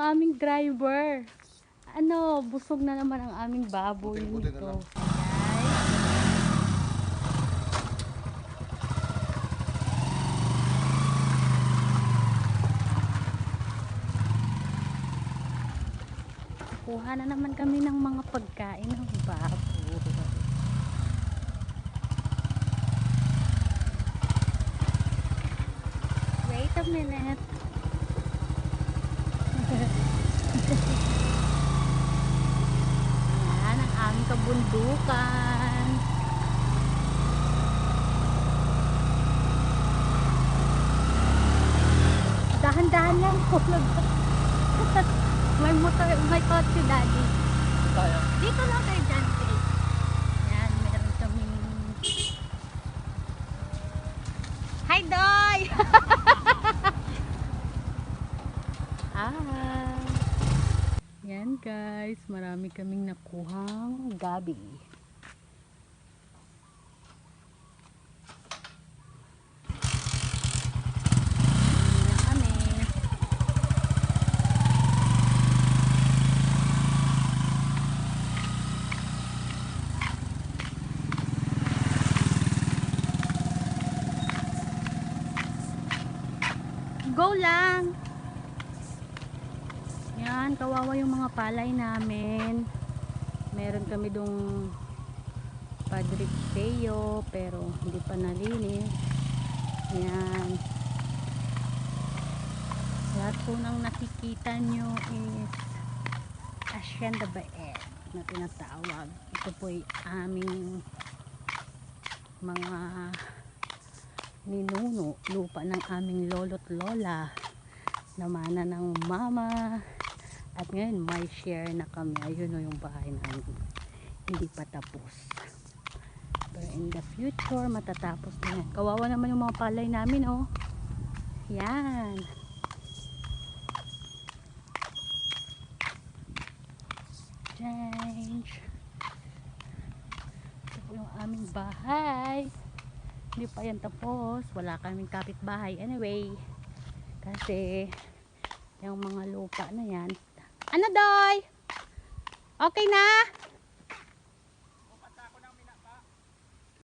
yung aming driver. Ano, busog na naman ang aming baboy Buti-buti na nito. lang. Kuha na naman kami ng mga pagkain ng baboy. Wait a minute. Yan ang aming kabundukan. Dahan-dahan lang po. may motor, may kotse daddy. Dito lang kay John Kay. Yan, meron kaming... Hi, Doy! Hi! Yan guys, marami kaming nakuhang gabi. Go lang! Kawawa yung mga palay namin. Meron kami dong Padre Peo, pero hindi pa nalinis. Yan. Lahat po ng nakikita nyo is Hacienda Baed na tinatawag. Ito po ay aming mga ninuno, lupa ng aming lolo't lola namana ng mama at ngayon may share na kami. Ayun o yung bahay namin. Hindi pa tapos. Pero in the future matatapos na yan. Kawawa naman yung mga palay namin oh. Yan. Change. Ito yung aming bahay. Hindi pa yan tapos. Wala kaming kapitbahay. Anyway kasi yung mga lupa na yan ano doy? Okay na